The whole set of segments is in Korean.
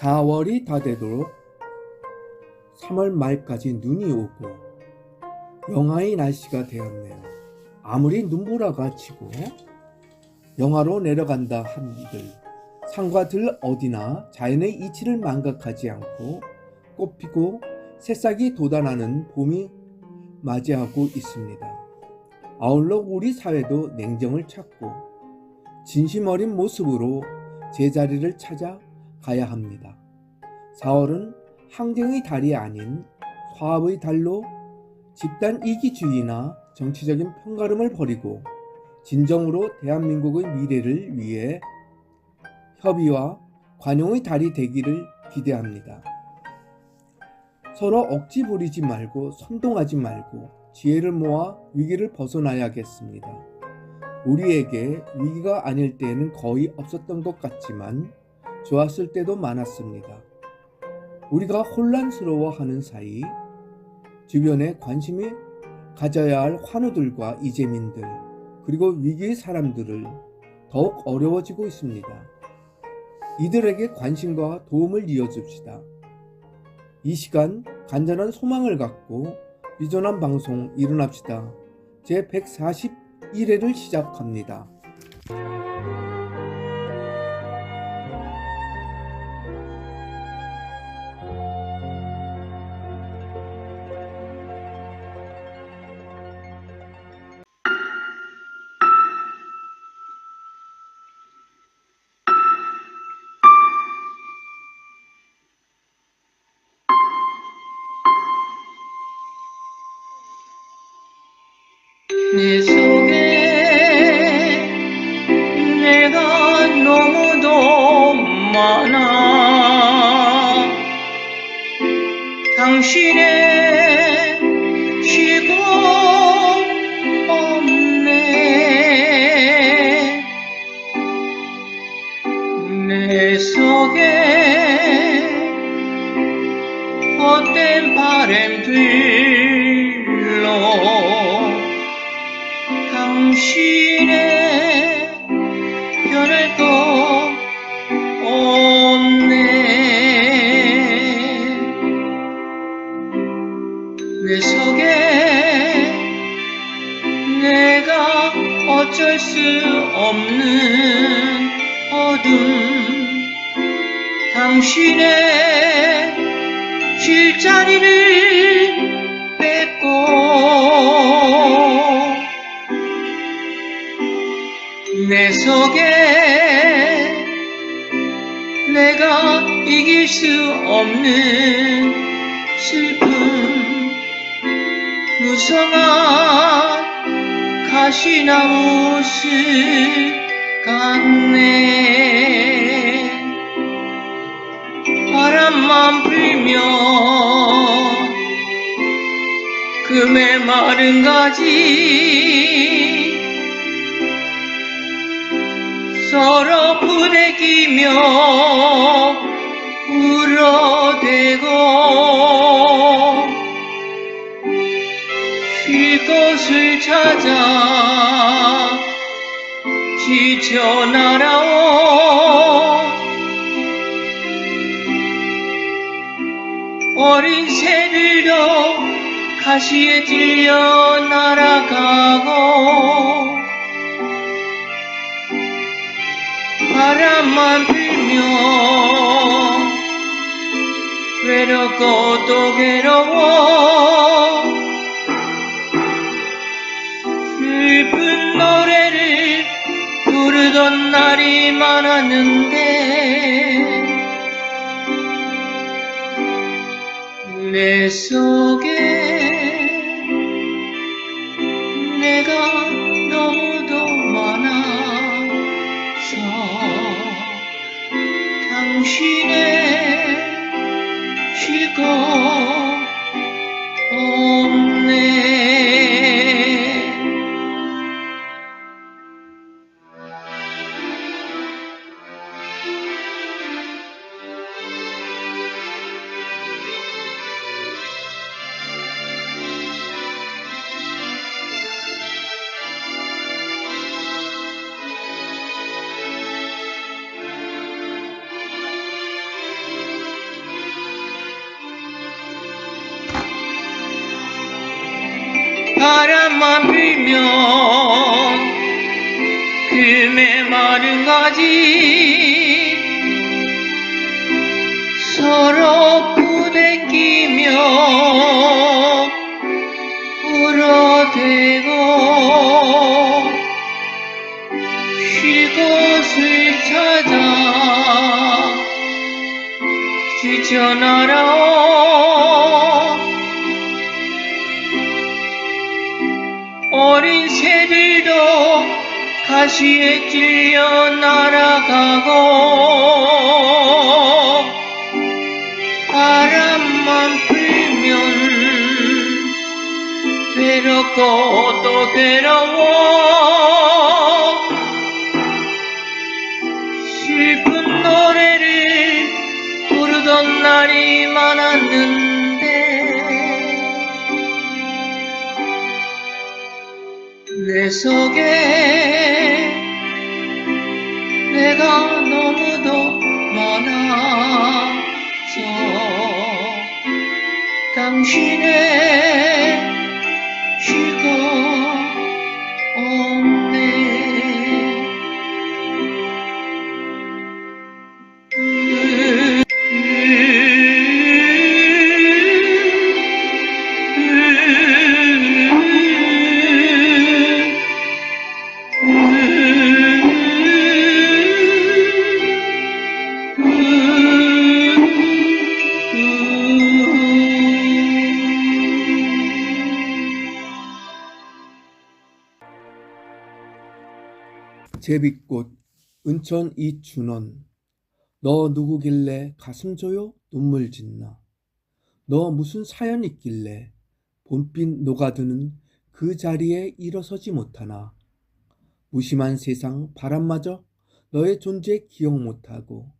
4월이 다 되도록 3월 말까지 눈이 오고 영하의 날씨가 되었네요. 아무리 눈보라가 치고 영하로 내려간다 한들 산과 들 어디나 자연의 이치를 망각하지 않고 꽃피고 새싹이 돋아나는 봄이 맞이하고 있습니다. 아울러 우리 사회도 냉정을 찾고 진심 어린 모습으로 제자리를 찾아 가야 합니다. 4월은 항쟁의 달이 아닌 화합의 달로 집단 이기주의나 정치적인 편가름을 버리고 진정으로 대한민국의 미래를 위해 협의와 관용의 달이 되기를 기대합니다. 서로 억지 부리지 말고 선동하지 말고 지혜를 모아 위기를 벗어나야겠습니다. 우리에게 위기가 아닐 때에는 거의 없었던 것 같지만 좋았을 때도 많았습니다. 우리가 혼란스러워하는 사이 주변에 관심이 가져야 할 환우들과 이재민들 그리고 위기의 사람들을 더욱 어려워지고 있습니다. 이들에게 관심과 도움을 이어줍시다. 이 시간 간절한 소망을 갖고 비전한 방송 일어납시다. 제 141회를 시작합니다. 내 속에 내가 너무도 많아. 당신의 쉬고 없네. 내 속에 헛된 바람들로 당신의 변할 것 없네. 내 속에 내가 어쩔 수 없는 어둠. 당신의 쉴 자리를 내 속에 내가 이길 수 없는 슬픔 무성한 가시나무 숲 같네. 바람만 불면 그 메마른 가지 서로 부대끼며 울어대고 쉴 곳을 찾아 지쳐 날아온 어린 새들도 가시에 찔려 날아가고 바람만 불면 외롭고 또 괴로워. 슬픈 노래를 부르던 날이 많았는데 내 속에 바람만 불면 그 메마른 가지 서로 부대끼며 울어대고 쉴 곳을 찾아 주저나라 어린 새들도 가시에 찔려 날아가고 바람만 불면 외롭고 또 괴로워 속에 내가 너무도 많아서 당신의 제비꽃 은천 이준원. 너 누구길래 가슴 조여 눈물 짓나? 너 무슨 사연 있길래 봄빛 녹아드는 그 자리에 일어서지 못하나? 무심한 세상 바람마저 너의 존재 기억 못하고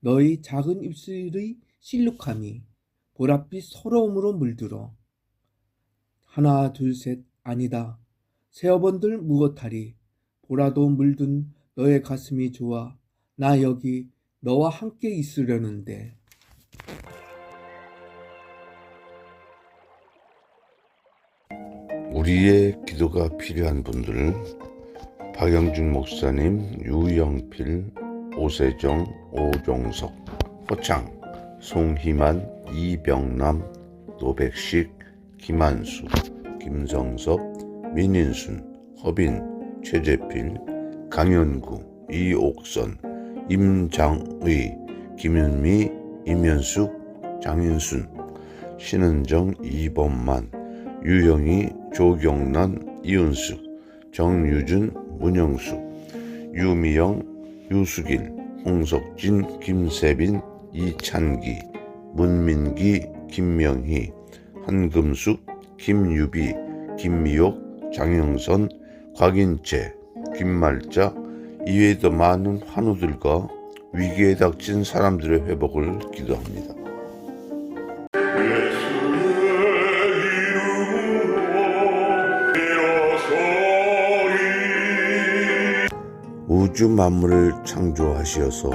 너의 작은 입술의 실룩함이 보랏빛 서러움으로 물들어. 하나 둘 셋 아니다. 세어번들 무엇하리 보라도 물든 너의 가슴이 좋아 나 여기 너와 함께 있으려는데. 우리의 기도가 필요한 분들 박영준 목사님, 유영필, 오세정, 오종석, 호창, 송희만, 이병남, 노백식, 김한수, 김성섭, 민인순, 허빈, 최재필, 강현구, 이옥선, 임장의, 김윤미, 임현숙, 장윤순, 신은정, 이범만, 유영희, 조경란, 이은숙, 정유준, 문영숙, 유미영, 유수길, 홍석진, 김세빈, 이찬기, 문민기, 김명희, 한금숙, 김유비, 김미옥, 장영선, 곽인채, 김말자, 이외에도 많은 환우들과 위기에 닥친 사람들의 회복을 기도합니다. 우주 만물을 창조하시어서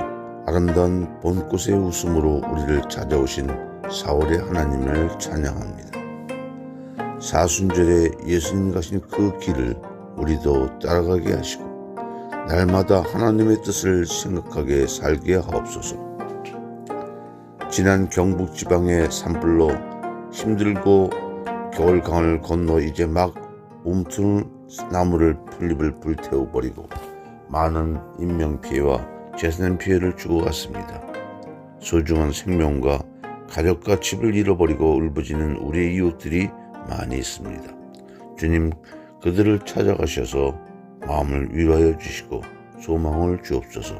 아름다운 봄꽃의 웃음으로 우리를 찾아오신 4월의 하나님을 찬양합니다. 사순절에 예수님 가신 그 길을 우리도 따라가게 하시고 날마다 하나님의 뜻을 생각하게 살게 하옵소서. 지난 경북 지방의 산불로 힘들고 겨울 강을 건너 이제 막 움트는 나무를 풀잎을 불태워 버리고 많은 인명 피해와 재산 피해를 주고 갔습니다. 소중한 생명과 가족과 집을 잃어버리고 울부짖는 우리의 이웃들이 많이 있습니다. 주님 그들을 찾아가셔서 마음을 위로하여 주시고 소망을 주옵소서.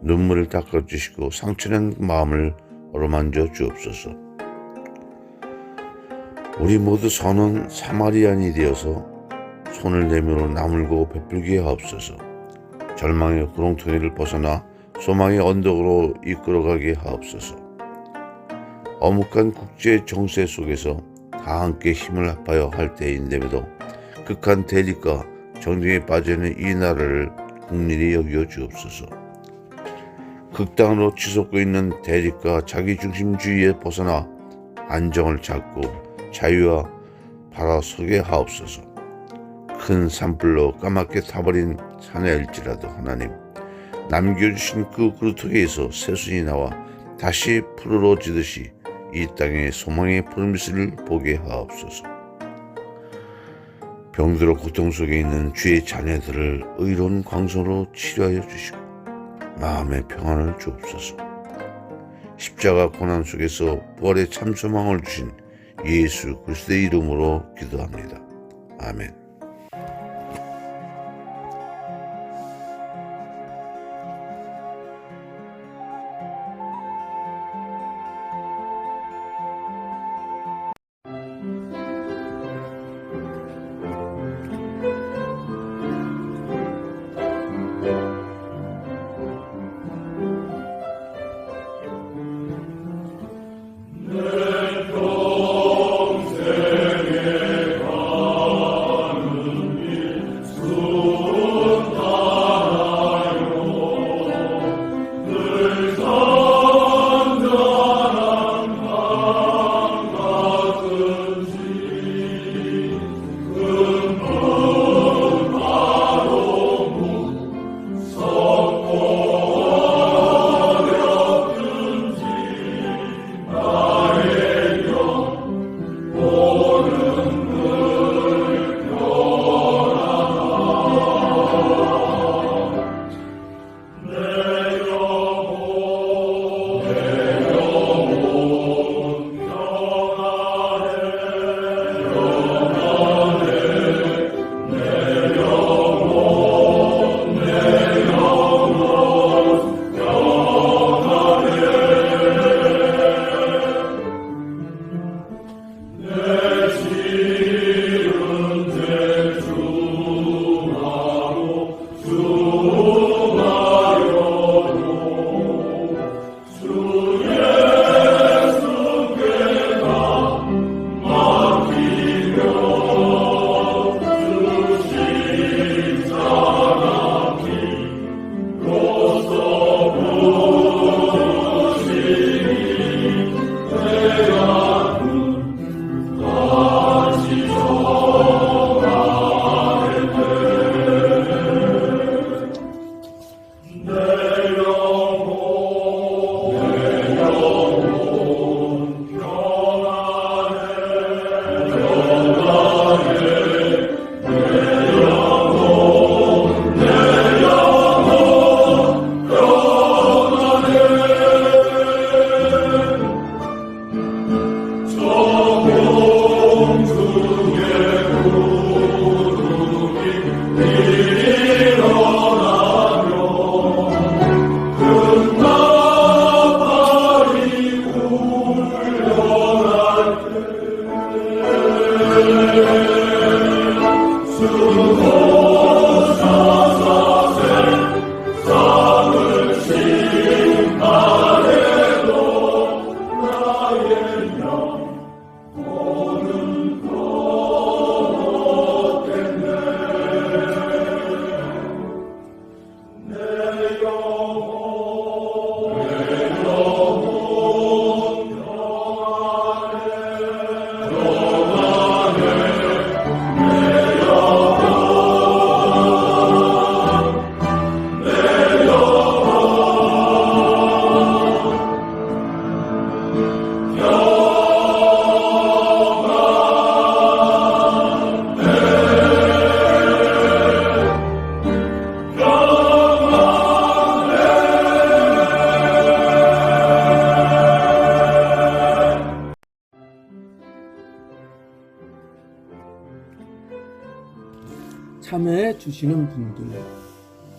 눈물을 닦아 주시고 상처낸 마음을 어루만져 주옵소서. 우리 모두 선은 사마리안이 되어서 손을 내밀어 나물고 베풀게 하옵소서. 절망의 구렁텅이를 벗어나 소망의 언덕으로 이끌어가게 하옵소서. 어묵한 국제 정세 속에서 다 함께 힘을 합하여 할 때인데도 극한 대립과 정쟁에 빠져있는 이 나라를 국민이 여겨 주옵소서. 극단으로 치솟고 있는 대립과 자기중심주의에 벗어나 안정을 찾고 자유와 바라서게 하옵소서. 큰 산불로 까맣게 타버린 자녀일지라도 하나님 남겨주신 그 그루터기에서 새순이 나와 다시 푸르러지듯이 이 땅의 소망의 불미스를 보게 하옵소서. 병들어 고통 속에 있는 주의 자녀들을 의로운 광선으로 치료하여 주시고 마음의 평안을 주옵소서. 십자가 고난 속에서 부활의 참 소망을 주신 예수 그리스도의 이름으로 기도합니다. 아멘.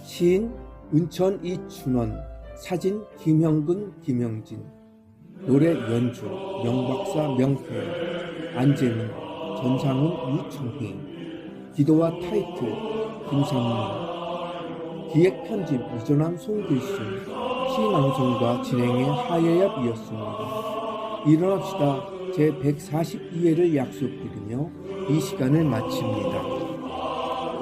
시인 은천 이춘원 사진 김형근 김영진 노래 연주 명박사 명태 안재민 전상훈 유청희 기도와 타이틀 김상민 기획 편집 이전함 송길순 시방송과 진행의 하예엽이었습니다. 일어납시다 제 142회를 약속드리며 이 시간을 마칩니다.